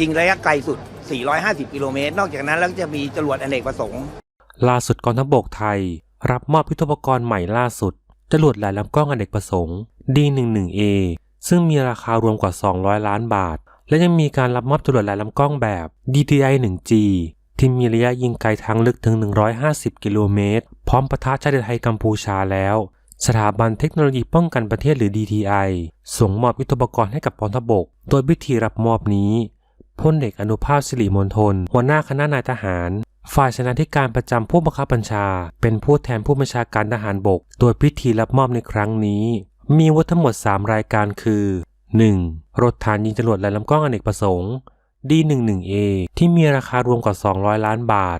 ยิงระยะไกลสุด 450 กิโลเมตร นอกจากนั้นแล้วจะมีจรวดอเนกประสงค์ ล่าสุดกองทัพบกไทย รับมอบยุทโธปกรณ์ใหม่ล่าสุด จรวดหลายลำกล้องอเนกประสงค์ D11A ซึ่งมีราคารวมกว่า 200 ล้านบาท และยังมีการรับมอบจรวดหลายลำกล้องแบบ DTI-1G ที่มีระยะยิงไกลทางลึกถึง 150 กิโลเมตร พร้อมปะทะชายแดนไทยกัมพูชาแล้ว สถาบันเทคโนโลยีป้องกันประเทศหรือ DTI ส่งมอบยุทธปกรณ์ให้กับกองทัพบก โดยพิธีรับมอบนี้พลเอกอนุภาพสิริมณฑลหัวหน้าคณะนายทหาร ฝ่ายชนาธิการประจำผู้บังคับบัญชา เป็นผู้แทนผู้บัญชาการทหารบก โดยพิธีรับมอบในครั้งนี้ มีวุธทั้งหมด 3 รายการคือ 1. รถฐานยิงจรวดและลำกล้องอเนกประสงค์ D11A ที่มีราคารวมกว่า 200 ล้านบาท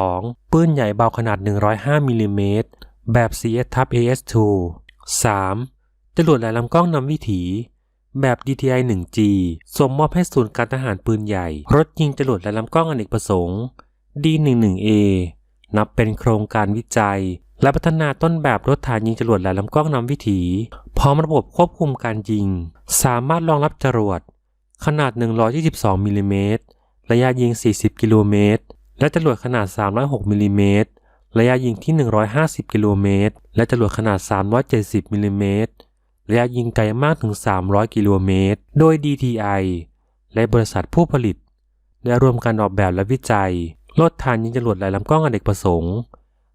2. ปืนใหญ่เบาขนาด 105มิลลิเมตร แบบ CS t a AS2 3. จรวดและลำกล้องนำวิถี แบบ DTI 1G ส่งมอบให้ศูนย์การทหารปืนใหญ่ รถยิงจรวดและลำกล้องอเนกประสงค์ D11A นับเป็นโครงการวิจัย และพัฒนาต้นแบบรถฐานยิงจรวดและลำกล้องนำวิถี พร้อมระบบควบคุมการยิง สามารถรองรับจรวด ขนาด 122มิลลิเมตรระยะยิง 40 กิโลเมตร และจรวดขนาด 306มิลลิเมตร ระยะยิงที่ 150 กิโลเมตร และจรวดขนาด 370 มิลลิเมตร ระยะยิงไกลมากถึง 300 กิโลเมตร โดย DTI และบริษัทผู้ผลิต ได้ร่วมกันออกแบบและวิจัย ลดฐานยิงจรวดหลายลำกล้องอเนกประสงค์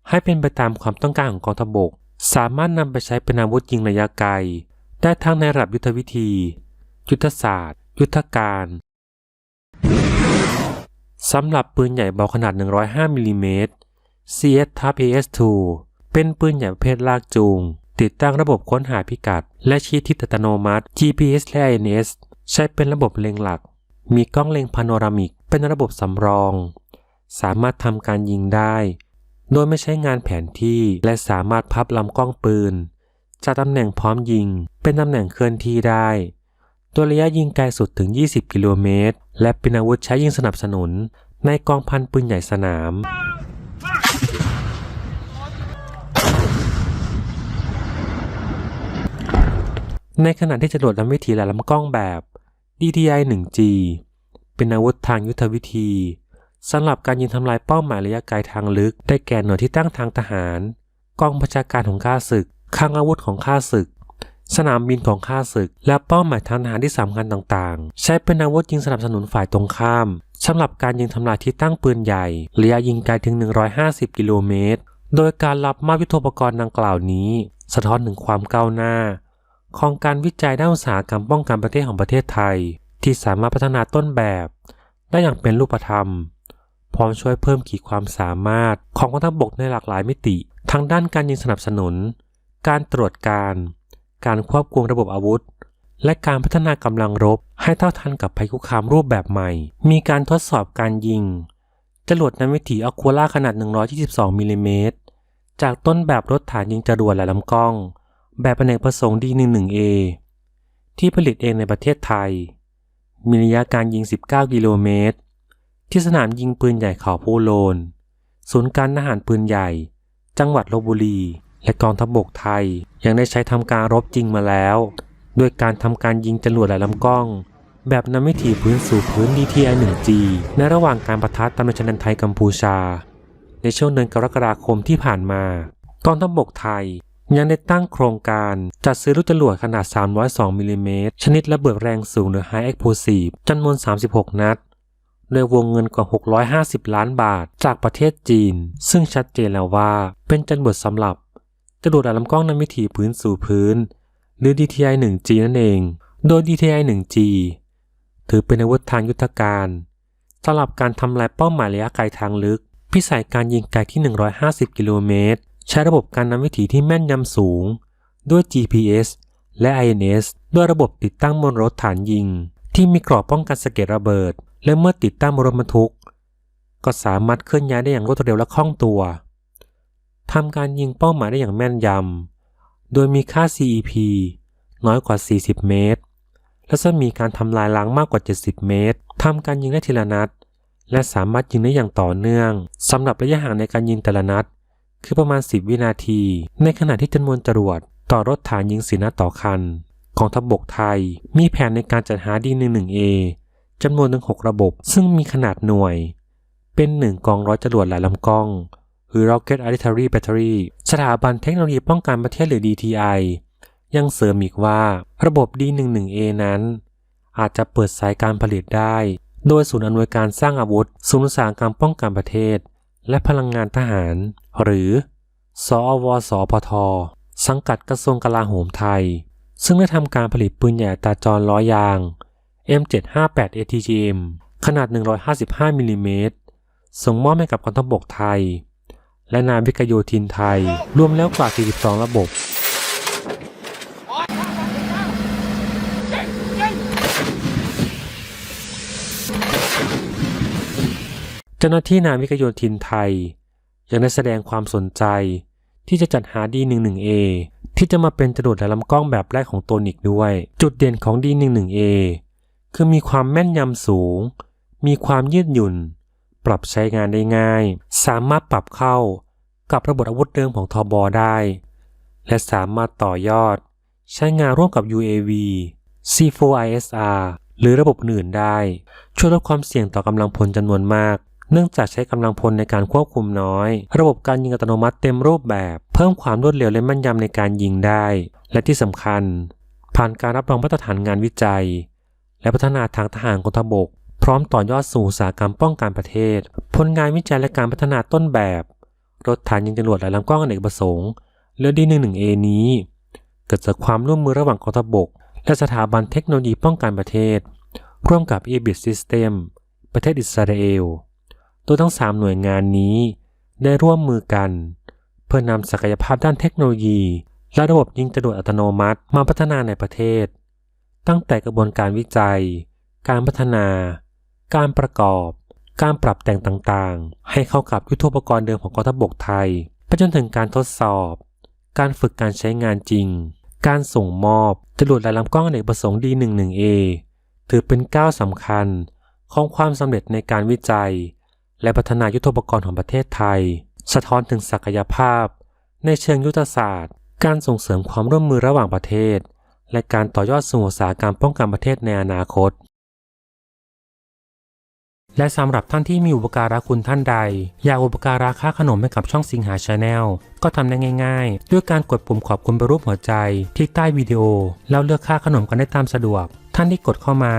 ให้เป็นไปตามความต้องการของกองทัพบก สามารถนำไปใช้เป็นอาวุธยิงระยะไกล ได้ทั้งในระดับยุทธวิธี ยุทธศาสตร์ ยุทธการสำหรับปืนใหญ่เบาขนาด 105มิลลิเมตร CS t a AS2 เป็นปืนใหญ่ประเภทลากจูง ติดตั้งระบบค้นหาพิกัด และชี้ทิศอัตโนมัติ GPS และ INS ใช้เป็นระบบเล็งหลัก มีกล้องเล็งพาโนรามิก เป็นระบบสำรอง สามารถทำการยิงได้ โดยไม่ใช้งานแผนที่และสามารถพับลำกล้องปืนจากตำแหน่งพร้อมยิง เป็นตำแหน่งเคลื่อนที่ได้ ตัวระยะยิงไกลสุดถึง 20 กิโลเมตร และเป็นอาวุธใช้ยิงสนับสนุน ในกองพันปืนใหญ่สนาม ในขณะที่จรวดนำวิถีและลำกล้องแบบ DTI 1G เป็นอาวุธทางยุทธวิธีสำหรับการยิงทำลายเป้าหมายระยะไกลทางลึก ได้แก่หน่วยที่ตั้งทางทหาร กองประชาการของข้าศึกคลังอาวุธของข้าศึก สนามบินของข้าศึก และเป้าหมายทางทหารที่สำคัญต่างๆ ใช้เป็นอาวุธยิงสนับสนุนฝ่ายตรงข้ามสำหรับการยิงทำลายที่ตั้งปืนใหญ่ระยะยิงไกลถึง 150 กิโลเมตร โดยการรับมอบยุทโธปกรณ์ดังกล่าวนี้ สะท้อนถึงความก้าวหน้า ของการวิจัยด้านอุตสาหกรรมป้องกันประเทศของประเทศไทย ที่สามารถพัฒนาต้นแบบ ได้อย่างเป็นรูปธรรม พร้อมช่วยเพิ่มขีดความสามารถของกองทัพบกในหลากหลายมิติ ทั้งด้านการยิงสนับสนุน การตรวจการ การควบคุมระบบอาวุธ และการพัฒนากำลังรบ ให้เท่าทันกับภัยคุกคามรูปแบบใหม่ มีการทดสอบการยิงจรวดนำวิถีอควาล่าขนาด 122มิลลิเมตรจากต้นแบบรถฐานยิงจรวดและลำกล้อง แบบอเนกประสงค์ D11A ที่ผลิตเองในประเทศไทย มีระยะการยิง 19 กิโลเมตร ที่สนามยิงปืนใหญ่เขาผู้โลน ศูนย์การทหารปืนใหญ่ จังหวัดลบบุรี และกองทัพบกไทย ยังได้ใช้ทำการรบจริงมาแล้วด้วยการทำการยิงจรวดและลำกล้อง แบบนำวิถีพื้นสู่พื้น DTI 1G ในระหว่างการประทะตามชายแดนไทยกัมพูชา ในช่วงเดือนกรกฎาคมที่ผ่านมากองทัพบกไทย ยังได้ตั้งโครงการจัดซื้อลูกจรวดขนาด 302มิลลิเมตรชนิดระเบิดแรงสูงหรือ High Explosive จำนวน 36 นัดโดยวงเงินกว่า 650 ล้านบาทจากประเทศจีน ซึ่งชัดเจนแล้วว่าเป็นจรวดสำหรับจรวดอัดลำกล้องนำวิถีพื้นสู่พื้น หรือ DTI 1G นั่นเอง โดย DTI 1G ถือเป็นอาวุธทางยุทธการสำหรับการทำลายเป้าหมายระยะไกลทางลึก พิสัยการยิงไกลที่ 150 กิโลเมตร ใช้ระบบการนำวิถีที่แม่นยำสูง ด้วย GPS และ INS ด้วยระบบติดตั้งบนรถฐานยิง ที่มีกรอบป้องกันสะเก็ดระเบิด และเมื่อติดตั้งบนรถบรรทุก ก็สามารถเคลื่อนย้ายได้อย่างรวดเร็วและคล่องตัวทำการยิงเป้าหมายได้อย่างแม่นยำ โดยมีค่า CEP น้อยกว่า 40 เมตร และจะมีการทำลายล้างมากกว่า 70 เมตร ทำการยิงได้ทีละนัด และสามารถยิงได้อย่างต่อเนื่อง สำหรับระยะห่างในการยิงแต่ละนัด คือประมาณ 10 วินาที ในขณะที่จำนวนจรวดต่อรถฐานยิงสีนัดต่อคันกองทัพบกไทย มีแผนในการจัดหา D11A จำนวนถึง6ระบบ ซึ่งมีขนาดหน่วย เป็น1กองร้อยจรวดหลายลำกล้อง หรือ Rocket Artillery Battery สถาบันเทคโนโลยีป้องกันประเทศหรือ DTI ยังเสริมอีกว่าระบบ D11A นั้น อาจจะเปิดสายการผลิตได้ โดยศูนย์อำนวยการสร้างอาวุธศูนย์อุตสาหกรรมป้องกันประเทศ และพลังงานทหาร หรือ สอวสพท สังกัดกระทรวงกลาโหมไทย ซึ่งได้ทำการผลิตปืนใหญ่ตาจรล้อยาง M758 ATGM ขนาด 155มิลลิเมตรส่งมอบให้กับกองทัพบกไทย และนาวิกโยธินไทย รวมแล้วกว่า 42 ระบบ เจ้าหน้าที่นาวิกโยธินไทย ยังได้แสดงความสนใจ ที่จะจัดหา D11A ที่จะมาเป็นจรวดและลำกล้องแบบแรกของตนอีกด้วย จุดเด่นของ D11A คือมีความแม่นยำสูง มีความยืดหยุ่น ปรับใช้งานได้ง่าย สามารถปรับเข้ากับระบบอาวุธเดิมของทบได้ และสามารถต่อยอด ใช้งานร่วมกับ UAV C4ISR หรือระบบอื่นได้ ช่วยลดความเสี่ยงต่อกำลังพลจำนวนมาก เนื่องจากใช้กำลังพลในการควบคุมน้อย ระบบการยิงอัตโนมัติเต็มรูปแบบ เพิ่มความรวดเร็วและแม่นยำในการยิงได้ และที่สำคัญ ผ่านการรับรองมาตรฐานงานวิจัย และพัฒนาทางทหารกองทัพบก พร้อมต่อยอดสู่อุตสาหกรรมป้องกันประเทศ ผลงานวิจัยและการพัฒนาต้นแบบ รถฐานยิงจรวดและลำกล้องอเนกประสงค์เรือ D11A นี้ เกิดจากความร่วมมือระหว่างกองทัพบก และสถาบันเทคโนโลยีป้องกันประเทศ ร่วมกับ e b i t System ประเทศอิสราเอล โดยทั้ง 3 หน่วยงานนี้ ได้ร่วมมือกัน เพื่อนำศักยภาพด้านเทคโนโลยี และระบบยิงจรวดอัตโนมัติมาพัฒนาในประเทศ ตั้งแต่กระบวนการวิจัย การพัฒนา การประกอบ การปรับแต่งต่างๆ ให้เข้ากับยุทโธปกรณ์เดิมของกองทัพบกไทยไปจนถึงการทดสอบ การฝึกการใช้งานจริง การส่งมอบจรวดและลำกล้องอเนกประสงค์ D11A ถือเป็นก้าวสำคัญของความสำเร็จในการวิจัย และพัฒนายุทโธปกรณ์ของประเทศไทย สะท้อนถึงศักยภาพ ในเชิงยุทธศาสตร์ การส่งเสริมความร่วมมือระหว่างประเทศ และการต่อยอดสู่อุตสาหกรรมป้องกันประเทศในอนาคต และสำหรับท่านที่มีอุปการะคุณท่านใด อยากอุปการะค่าขนมให้กับช่องสิงหาชาแนลก็ทำได้ง่าย ๆ ด้วยการกดปุ่มขอบคุณไปรูปหัวใจที่ใต้วิดีโอ แล้วเลือกค่าขนมกันได้ตามสะดวก ท่านที่กดเข้ามา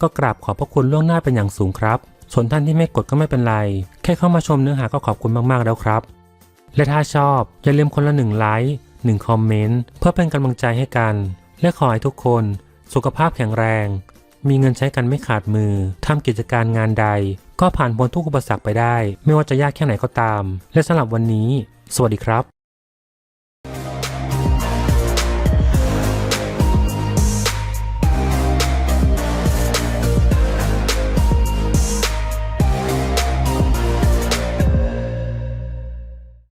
ก็กราบขอบพระคุณล่วงหน้าเป็นอย่างสูงครับ ส่วนท่านที่ไม่กดก็ไม่เป็นไร แค่เข้ามาชมเนื้อหาก็ขอบคุณมากๆแล้วครับ และถ้าชอบอย่าลืมคนละหนึ่งไลค์หนึ่งคอมเมนต์เพื่อเป็นกำลังใจให้กัน และขอให้ทุกคนสุขภาพแข็งแรง มีเงินใช้กันไม่ขาดมือทำกิจการงานใด ก็ผ่านพ้นทุกอุปสรรคไปได้ ไม่ว่าจะยากแค่ไหนก็ตาม และสำหรับวันนี้ สวัสดีครับ